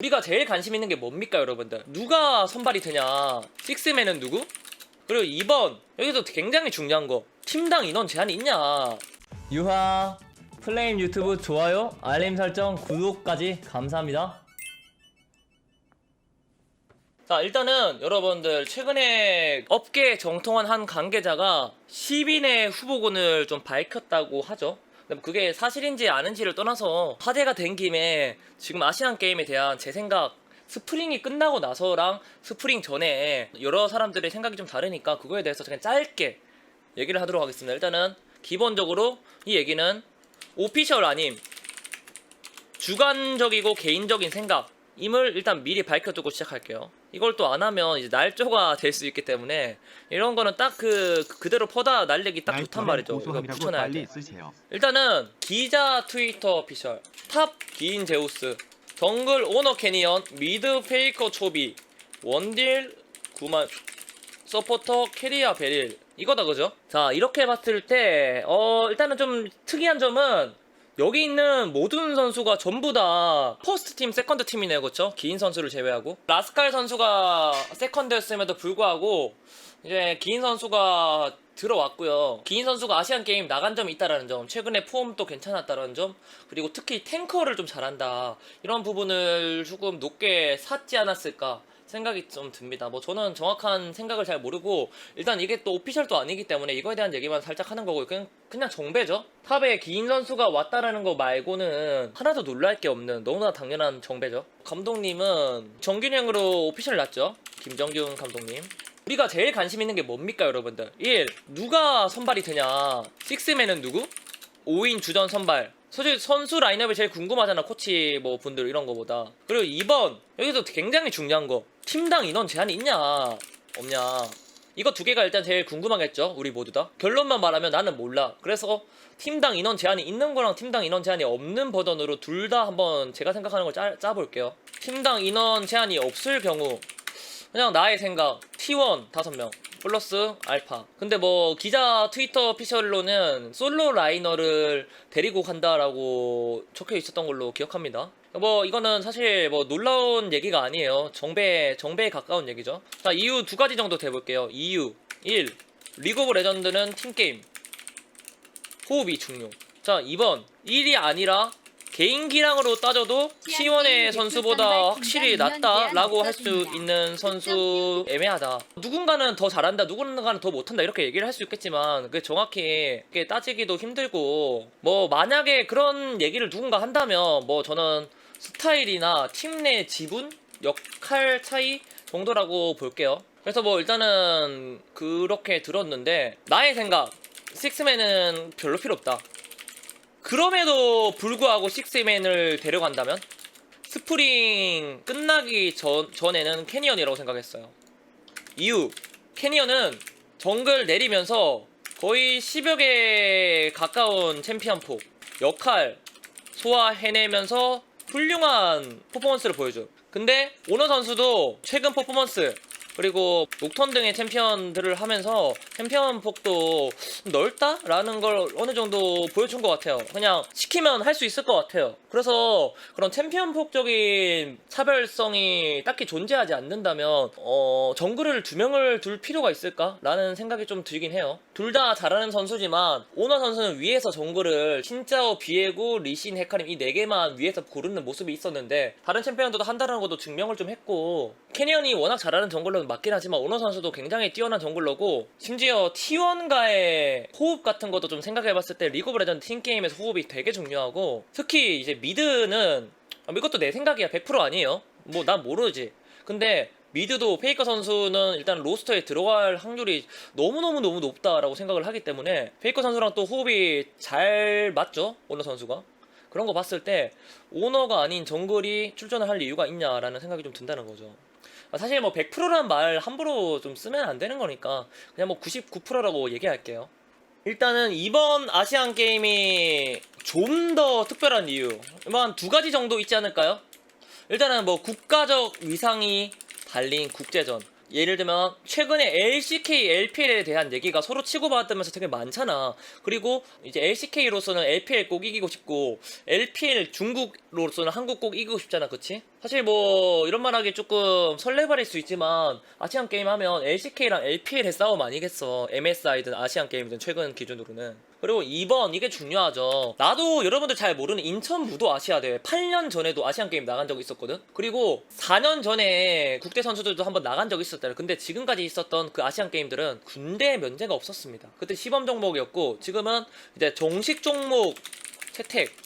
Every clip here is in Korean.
우리가 제일 관심 있는 게 뭡니까 여러분들? 누가 선발이 되냐? 식스맨은 누구? 그리고 2번 여기서 굉장히 중요한 거 팀당 인원 제한이 있냐? 유하 플레임 유튜브 좋아요 알림 설정 구독까지 감사합니다. 자 일단은 여러분들 최근에 업계 정통한 한 관계자가 10인의 후보군을 좀 밝혔다고 하죠 그게 사실인지 아닌지를 떠나서 화제가 된 김에 지금 아시안 게임에 대한 제 생각 스프링이 끝나고 나서랑 스프링 전에 여러 사람들의 생각이 좀 다르니까 그거에 대해서 그냥 짧게 얘기를 하도록 하겠습니다. 일단은 기본적으로 이 얘기는 오피셜 아님 주관적이고 개인적인 생각임을 일단 미리 밝혀두고 시작할게요. 이걸 또 안 하면 이제 날조가 될 수 있기 때문에 이런 거는 딱 그 그대로 퍼다 날리기 딱 좋단 말이죠. 이거 붙여놔야 돼. 쓰세요. 일단은 기자 트위터 오피셜 탑 기인 제우스 정글 오너 캐니언 미드 페이커 초비 원딜 구만 서포터 캐리아 베릴 이거다 그죠? 자 이렇게 봤을 때 어 일단은 좀 특이한 점은 여기 있는 모든 선수가 전부 다 퍼스트 팀, 세컨드 팀이네요, 그렇죠? 기인 선수를 제외하고 라스칼 선수가 세컨드였음에도 불구하고 이제 기인 선수가 들어왔고요. 기인 선수가 아시안 게임 나간 점이 있다라는 점, 최근에 폼도 괜찮았다라는 점, 그리고 특히 탱커를 좀 잘한다 이런 부분을 조금 높게 샀지 않았을까 생각이 좀 듭니다. 뭐 저는 정확한 생각을 잘 모르고 일단 이게 또 오피셜도 아니기 때문에 이거에 대한 얘기만 살짝 하는 거고 그냥 그냥 정배죠. 탑에 기인 선수가 왔다라는 거 말고는 하나도 놀랄 게 없는 너무나 당연한 정배죠. 감독님은 정균형으로 오피셜 났죠. 김정균 감독님. 우리가 제일 관심 있는 게 뭡니까 여러분들 1. 누가 선발이 되냐 식스맨은 누구? 5인 주전 선발 솔직히 선수 라인업이 제일 궁금하잖아 코치 뭐 분들 이런 거보다. 그리고 2번 여기서 굉장히 중요한 거 팀당 인원 제한이 있냐 없냐. 이거 두 개가 일단 제일 궁금하겠죠 우리 모두 다. 결론만 말하면 나는 몰라. 그래서 팀당 인원 제한이 있는 거랑 팀당 인원 제한이 없는 버전으로 둘 다 한번 제가 생각하는 걸 짜, 짜볼게요. 팀당 인원 제한이 없을 경우 그냥 나의 생각 T1 5명 플러스 알파. 근데 뭐 기자 트위터 피셜로는 솔로 라이너를 데리고 간다라고 적혀 있었던 걸로 기억합니다. 뭐 이거는 사실 뭐 놀라운 얘기가 아니에요. 정배 정배에 가까운 얘기죠. 자 이유 두 가지 정도 대볼게요. 이유. 1 리그 오브 레전드는 팀 게임. 호흡이 중요. 자 2번. 1이 아니라 개인 기량으로 따져도 T1의 선수보다 확실히 낫다라고 할 수 있는 선수 애매하다. 누군가는 더 잘한다, 누군가는 더 못한다 이렇게 얘기를 할 수 있겠지만 그 정확히 그게 따지기도 힘들고 뭐 만약에 그런 얘기를 누군가 한다면 뭐 저는 스타일이나 팀 내 지분, 역할 차이 정도라고 볼게요. 그래서 뭐 일단은 그렇게 들었는데 나의 생각 식스맨은 별로 필요 없다. 그럼에도 불구하고 식스맨을 데려간다면 스프링 끝나기 전, 전에는 캐니언이라고 생각했어요. 이유 캐니언은 정글 내리면서 거의 10여 개 가까운 챔피언 폭 역할 소화해내면서 훌륭한 퍼포먼스를 보여줘. 근데 오너 선수도 최근 퍼포먼스 그리고 녹턴 등의 챔피언들을 하면서 챔피언 폭도 넓다라는 걸 어느 정도 보여준 것 같아요. 그냥 시키면 할 수 있을 것 같아요. 그래서 그런 챔피언 폭적인 차별성이 딱히 존재하지 않는다면 어, 정글을 두 명을 둘 필요가 있을까라는 생각이 좀 들긴 해요. 둘 다 잘하는 선수지만 오너 선수는 위에서 정글을 신짜오, 비에고, 리신, 헤카림 이 네 개만 위에서 고르는 모습이 있었는데 다른 챔피언들도 한다는 것도 증명을 좀 했고 캐니언이 워낙 잘하는 정글러는 맞긴 하지만 오너 선수도 굉장히 뛰어난 정글러고 심지어 T1과의 호흡 같은 것도 좀 생각해봤을 때 리그 오브 레전드 팀게임에서 호흡이 되게 중요하고 특히 이제 미드는 아, 이것도 내 생각이야. 100% 아니에요? 뭐 난 모르지. 근데 미드도 페이커 선수는 일단 로스터에 들어갈 확률이 너무너무 너무 높다라고 생각을 하기 때문에 페이커 선수랑 또 호흡이 잘 맞죠? 오너 선수가 그런 거 봤을 때 오너가 아닌 정글이 출전을 할 이유가 있냐라는 생각이 좀 든다는 거죠 아, 사실 뭐 100%란 말 함부로 좀 쓰면 안 되는 거니까 그냥 뭐 99%라고 얘기할게요. 일단은 이번 아시안 게임이 좀 더 특별한 이유 뭐한두 가지 정도 있지 않을까요? 일단은 뭐 국가적 위상이 달린 국제전 예를 들면 최근에 LCK, LPL에 대한 얘기가 서로 치고받으면서 되게 많잖아. 그리고 이제 LCK로서는 LPL 꼭 이기고 싶고 LPL 중국으로서는 한국 꼭 이기고 싶잖아, 그치? 사실 뭐 이런 말 하기 조금 설레발일 수 있지만 아시안 게임 하면 LCK랑 LPL의 싸움 아니겠어. MSI든 아시안 게임이든 최근 기준으로는. 그리고 2번 이게 중요하죠. 나도 여러분들 잘 모르는 인천 무도 아시아 대회 8년 전에도 아시안 게임 나간 적이 있었거든. 그리고 4년 전에 국대 선수들도 한번 나간 적이 있었잖아요. 근데 지금까지 있었던 그 아시안 게임들은 군대 면제가 없었습니다. 그때 시범 종목이었고 지금은 이제 정식 종목 채택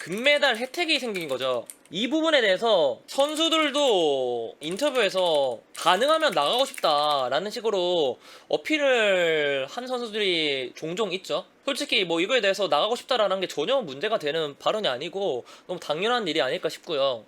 금메달 혜택이 생긴 거죠. 이 부분에 대해서 선수들도 인터뷰에서 가능하면 나가고 싶다라는 식으로 어필을 한 선수들이 종종 있죠. 솔직히 뭐 이거에 대해서 나가고 싶다라는 게 전혀 문제가 되는 발언이 아니고 너무 당연한 일이 아닐까 싶고요.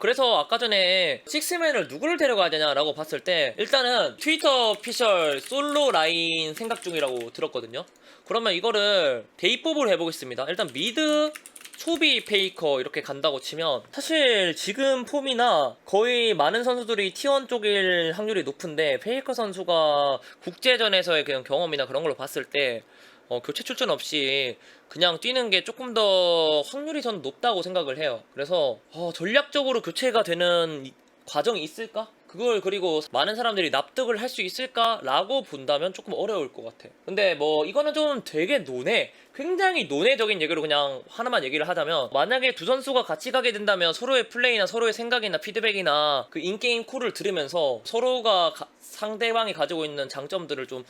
그래서 아까 전에 식스맨을 누구를 데려가야 되냐라고 봤을 때 일단은 트위터 피셜 솔로 라인 생각 중이라고 들었거든요. 그러면 이거를 대입법으로 해보겠습니다. 일단 미드 초비 페이커 이렇게 간다고 치면 사실 지금 폼이나 거의 많은 선수들이 T1 쪽일 확률이 높은데 페이커 선수가 국제전에서의 그냥 경험이나 그런 걸로 봤을 때 어, 교체 출전 없이 그냥 뛰는 게 조금 더 확률이 전 높다고 생각을 해요. 그래서 어, 전략적으로 교체가 되는 이- 과정이 있을까? 그걸 그리고 많은 사람들이 납득을 할 수 있을까라고 본다면 조금 어려울 것 같아. 근데 뭐 이거는 좀 되게 논해. 굉장히 논해적인 얘기로 그냥 하나만 얘기를 하자면 만약에 두 선수가 같이 가게 된다면 서로의 플레이나 서로의 생각이나 피드백이나 그 인게임 콜을 들으면서 서로가 가- 상대방이 가지고 있는 장점들을 좀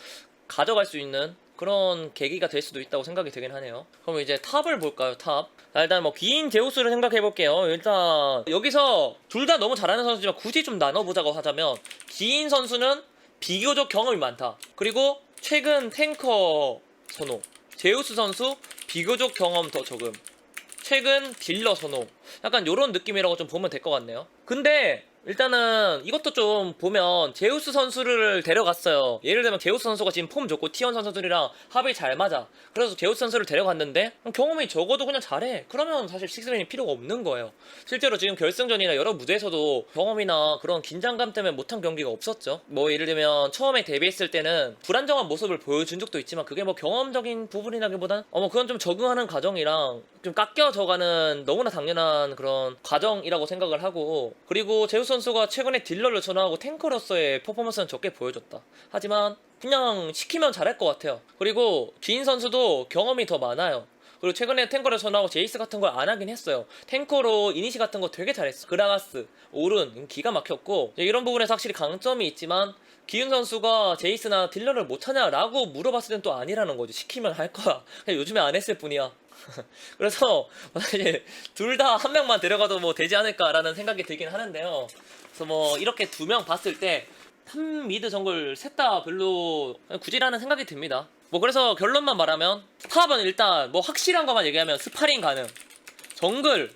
가져갈 수 있는 그런 계기가 될 수도 있다고 생각이 되긴 하네요. 그럼 이제 탑을 볼까요? 탑. 자, 일단 뭐 기인 제우스를 생각해 볼게요. 일단 여기서 둘 다 너무 잘하는 선수지만 굳이 좀 나눠보자고 하자면 기인 선수는 비교적 경험이 많다. 그리고 최근 탱커 선호. 제우스 선수 비교적 경험 더 적음. 최근 딜러 선호. 약간 요런 느낌이라고 좀 보면 될 것 같네요. 근데 일단은 이것도 좀 보면 제우스 선수를 데려갔어요. 예를 들면 제우스 선수가 지금 폼 좋고 T1 선수들이랑 합이 잘 맞아. 그래서 제우스 선수를 데려갔는데 경험이 적어도 그냥 잘해. 그러면 사실 식스맨이 필요가 없는 거예요. 실제로 지금 결승전이나 여러 무대에서도 경험이나 그런 긴장감 때문에 못한 경기가 없었죠. 뭐 예를 들면 처음에 데뷔했을 때는 불안정한 모습을 보여준 적도 있지만 그게 뭐 경험적인 부분이라기보단 어뭐 그건 좀 적응하는 과정이랑 좀 깎여져가는 너무나 당연한 그런 과정이라고 생각을 하고 그리고 제우스 선수가 최근에 딜러를 전환하고 탱커로서의 퍼포먼스는 적게 보여줬다. 하지만 그냥 시키면 잘할 것 같아요. 그리고 기인 선수도 경험이 더 많아요. 그리고 최근에 탱커를 전하고 제이스 같은 걸 안 하긴 했어요. 탱커로 이니시 같은 거 되게 잘했어. 그라가스, 오른 기가 막혔고 이런 부분에서 확실히 강점이 있지만 기훈 선수가 제이스나 딜러를 못 하냐라고 물어봤을 땐 또 아니라는 거지. 시키면 할 거야. 요즘에 안 했을 뿐이야. 그래서 사실 둘다 한 명만 데려가도 뭐 되지 않을까라는 생각이 들긴 하는데요. 그래서 뭐 이렇게 두 명 봤을 때탑 미드 정글 셋 다 별로 굳이라는 생각이 듭니다. 뭐 그래서 결론만 말하면 탑은 일단 뭐 확실한 것만 얘기하면 스파링 가능. 정글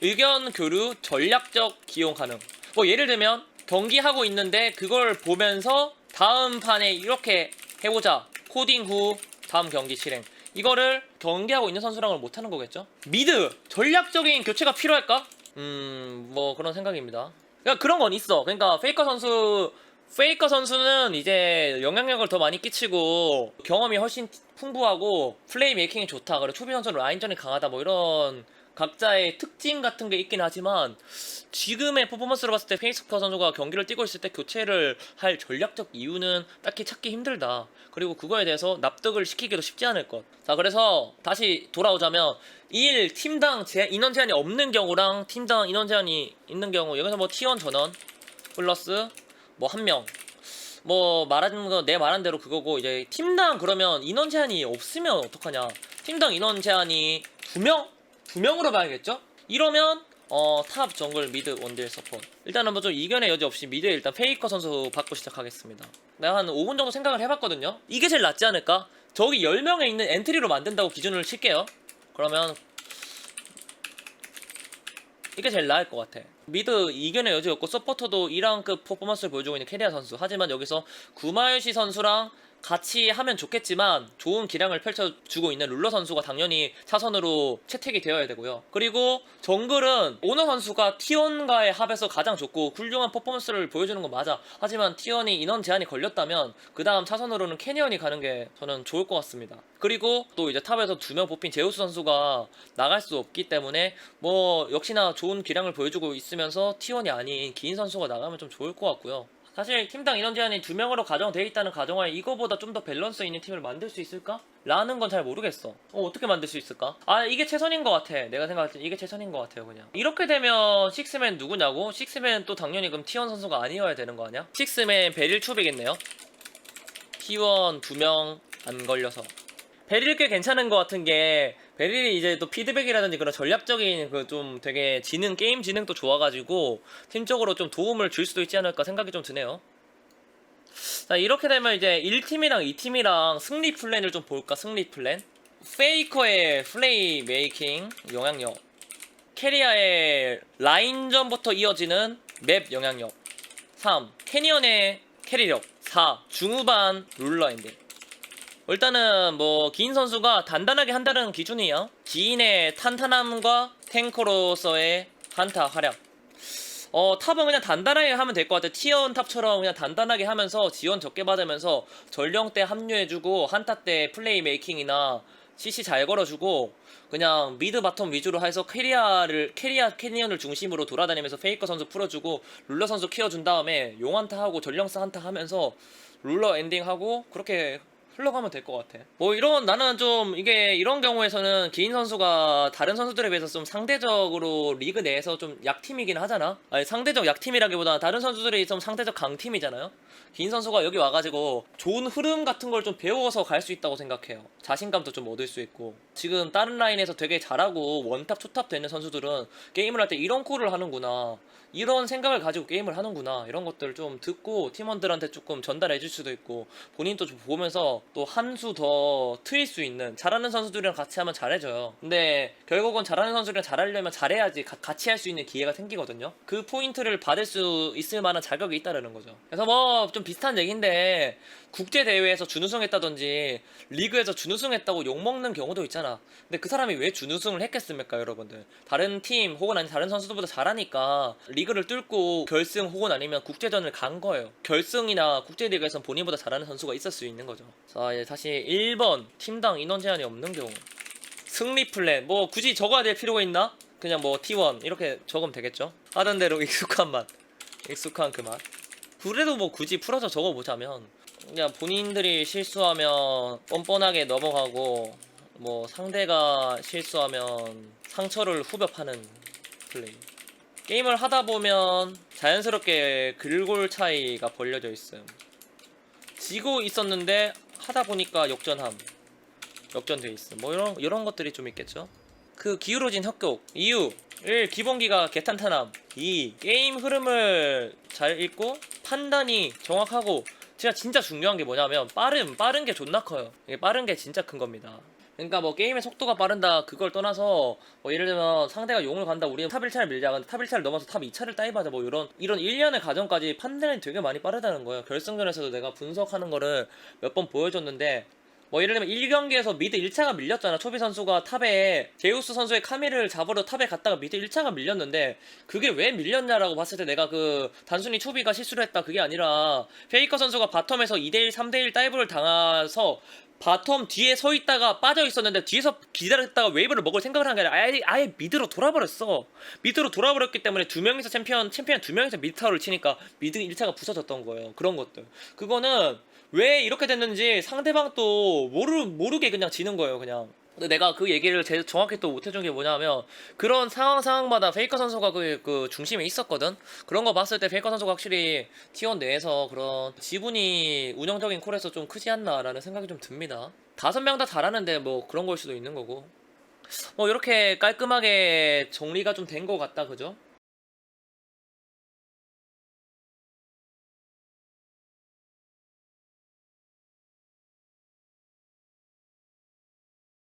의견 교류 전략적 기용 가능. 뭐 예를 들면 경기하고 있는데 그걸 보면서 다음 판에 이렇게 해보자. 코딩 후 다음 경기 실행. 이거를 경기하고 있는 선수랑은 못하는 거겠죠? 미드 전략적인 교체가 필요할까? 음, 뭐 그런 생각입니다. 그러니까 그런 건 있어. 그러니까 페이커 선수 페이커 선수는 이제 영향력을 더 많이 끼치고 경험이 훨씬 풍부하고 플레이 메이킹이 좋다. 그리고 초비 선수는 라인전이 강하다. 뭐 이런 각자의 특징 같은 게 있긴 하지만 지금의 퍼포먼스로 봤을 때 페이스커 선수가 경기를 뛰고 있을 때 교체를 할 전략적 이유는 딱히 찾기 힘들다. 그리고 그거에 대해서 납득을 시키기도 쉽지 않을 것. 자, 그래서 다시 돌아오자면 1 팀당 제, 인원 제한이 없는 경우랑 팀당 인원 제한이 있는 경우 여기서 뭐 T1 전원 플러스 뭐 한 명. 뭐 말하는 거 내 말한 대로 그거고 이제 팀당 그러면 인원 제한이 없으면 어떡하냐? 팀당 인원 제한이 두 명? 두 명으로 봐야겠죠? 이러면 어, 탑 정글 미드 원딜 서포트 일단은 뭐좀 이견의 여지 없이 미드에 일단 페이커 선수 받고 시작하겠습니다 내가 한 5분 정도 생각을 해봤거든요 이게 제일 낫지 않을까? 저기 10명에 있는 엔트리로 만든다고 기준을 칠게요 그러면 이게 제일 나을 것 같아. 미드 이견의 여지 없고 서포터도 1라운급 퍼포먼스를 보여주고 있는 캐리아 선수. 하지만 여기서 구마유시 선수랑 같이 하면 좋겠지만 좋은 기량을 펼쳐주고 있는 룰러 선수가 당연히 차선으로 채택이 되어야 되고요. 그리고 정글은 오너 선수가 T1과의 합에서 가장 좋고 훌륭한 퍼포먼스를 보여주는 건 맞아. 하지만 T1이 인원 제한이 걸렸다면 그 다음 차선으로는 캐니언이 가는 게 저는 좋을 것 같습니다. 그리고 또 이제 탑에서 두 명 뽑힌 제우스 선수가 나갈 수 없기 때문에 뭐 역시나 좋은 기량을 보여주고 있으면서 T1이 아닌 기인 선수가 나가면 좀 좋을 것 같고요. 사실 팀당 인원 제한이 두 명으로 가정되어 있다는 가정하에 이거보다 좀 더 밸런스 있는 팀을 만들 수 있을까? 라는 건 잘 모르겠어. 어, 어 떻게 만들 수 있을까? 아, 이게 최선인 것 같아. 내가 생각할 때 이게 최선인 것 같아요, 그냥. 이렇게 되면 식스맨 누구냐고? 식스맨 또 당연히 그럼 T1 선수가 아니어야 되는 거 아니야? 식스맨 베릴 초비겠네요. T1 두명 안 걸려서. 베릴 꽤 괜찮은 것 같은 게 베릴이 이제 또 피드백이라든지 그런 전략적인 그 좀 되게 지능 게임 지능도 좋아가지고 팀적으로 좀 도움을 줄 수도 있지 않을까 생각이 좀 드네요. 자 이렇게 되면 이제 1팀이랑 2팀이랑 승리 플랜을 좀 볼까 승리 플랜 페이커의 플레이 메이킹 영향력 캐리아의 라인전부터 이어지는 맵 영향력 3. 캐니언의 캐리력 4. 중후반 룰러 엔딩 일단은 뭐 기인 선수가 단단하게 한다는 기준이요. 기인의 탄탄함과 탱커로서의 한타 활약. 어 탑은 그냥 단단하게 하면 될 것 같아. 티어원 탑처럼 그냥 단단하게 하면서 지원 적게 받으면서 전령 때 합류해주고 한타 때 플레이 메이킹이나 CC 잘 걸어주고 그냥 미드 바텀 위주로 해서 캐리아를 캐리아 캐니언을 중심으로 돌아다니면서 페이커 선수 풀어주고 룰러 선수 키워준 다음에 용 한타 하고 전령사 한타 하면서 룰러 엔딩 하고 그렇게 흘러가면 될 것 같아. 뭐 이런 나는 좀 이게 이런 경우에서는 기인 선수가 다른 선수들에 비해서 좀 상대적으로 리그 내에서 좀 약팀이긴 하잖아. 아니 상대적 약팀이라기보다 다른 선수들이 좀 상대적 강팀이잖아요. 기인 선수가 여기 와가지고 좋은 흐름 같은 걸 좀 배워서 갈 수 있다고 생각해요. 자신감도 좀 얻을 수 있고. 지금 다른 라인에서 되게 잘하고 원탑 투탑 되는 선수들은 게임을 할 때 이런 콜을 하는구나. 이런 생각을 가지고 게임을 하는구나. 이런 것들을 좀 듣고 팀원들한테 조금 전달해 줄 수도 있고 본인도 좀 보면서 또 한 수 더 트일 수 있는 잘하는 선수들이랑 같이 하면 잘해져요. 근데 결국은 잘하는 선수들이랑 잘하려면 잘해야지 가- 같이 할 수 있는 기회가 생기거든요. 그 포인트를 받을 수 있을 만한 자격이 있다라는 거죠. 그래서 뭐좀 비슷한 얘기인데 국제 대회에서 준우승했다든지 리그에서 준우승했다고 욕 먹는 경우도 있잖아. 근데 그 사람이 왜 준우승을 했겠습니까 여러분들? 다른 팀 혹은 아니 다른 선수들보다 잘하니까 리그를 뚫고 결승 혹은 아니면 국제전을 간 거예요. 결승이나 국제 리그에서 본인보다 잘하는 선수가 있을 수 있는 거죠. 자 이제 다시 1번 팀당 인원 제한이 없는 경우. 승리 플랜. 뭐 굳이 적어야 될 필요가 있나? 그냥 뭐 T1 이렇게 적으면 되겠죠? 하던 대로 익숙한 맛. 익숙한 그 맛 그래도 뭐 굳이 풀어서 적어보자면 그냥 본인들이 실수하면 뻔뻔하게 넘어가고 뭐 상대가 실수하면 상처를 후벼 파는 플레이 게임을 하다 보면 자연스럽게 글골 차이가 벌려져 있음 지고 있었는데 하다 보니까 역전함 역전돼 있음 뭐 이런 이런 것들이 좀 있겠죠 그 기울어진 협곡 이유 1. 기본기가 개탄탄함 2. 게임 흐름을 잘 읽고 판단이 정확하고 제가 진짜 중요한 게 뭐냐면 빠름 빠른 게 존나 커요. 이게 빠른 게 진짜 큰 겁니다. 그러니까 뭐 게임의 속도가 빠른다 그걸 떠나서 뭐 예를 들면 상대가 용을 간다 우리는 탑 1차를 밀자. 근데 탑 1차를 넘어서 탑 2차를 따이바자. 뭐 이런 이런 일련의 과정까지 판단이 되게 많이 빠르다는 거예요. 결승전에서도 내가 분석하는 거를 몇 번 보여줬는데 뭐 예를 들면 1경기에서 미드 1차가 밀렸잖아. 초비 선수가 탑에 제우스 선수의 카미를 잡으러 탑에 갔다가 미드 1차가 밀렸는데 그게 왜 밀렸냐라고 봤을 때 내가 그 단순히 초비가 실수를 했다 그게 아니라 페이커 선수가 바텀에서 2대1 3대1 다이브를 당해서 바텀 뒤에 서 있다가 빠져 있었는데 뒤에서 기다렸다가 웨이브를 먹을 생각을 한 게 아니라 아예, 아예 미드로 돌아버렸어. 미드로 돌아버렸기 때문에 두 명이서 챔피언 챔피언 두 명이서 미드 타워를 치니까 미드 1차가 부서졌던 거예요. 그런 것들. 그거는 왜 이렇게 됐는지 상대방도 모르 모르게 그냥 지는 거예요. 그냥. 근데 내가 그 얘기를 제 정확히 또 못해준 게 뭐냐면 그런 상황 상황마다 페이커 선수가 그, 그 중심에 있었거든. 그런 거 봤을 때 페이커 선수가 확실히 T1 내에서 그런 지분이 운영적인 콜에서 좀 크지 않나라는 생각이 좀 듭니다. 다섯 명 다 잘하는데 뭐 그런 걸 수도 있는 거고. 뭐 이렇게 깔끔하게 정리가 좀 된 것 같다, 그죠?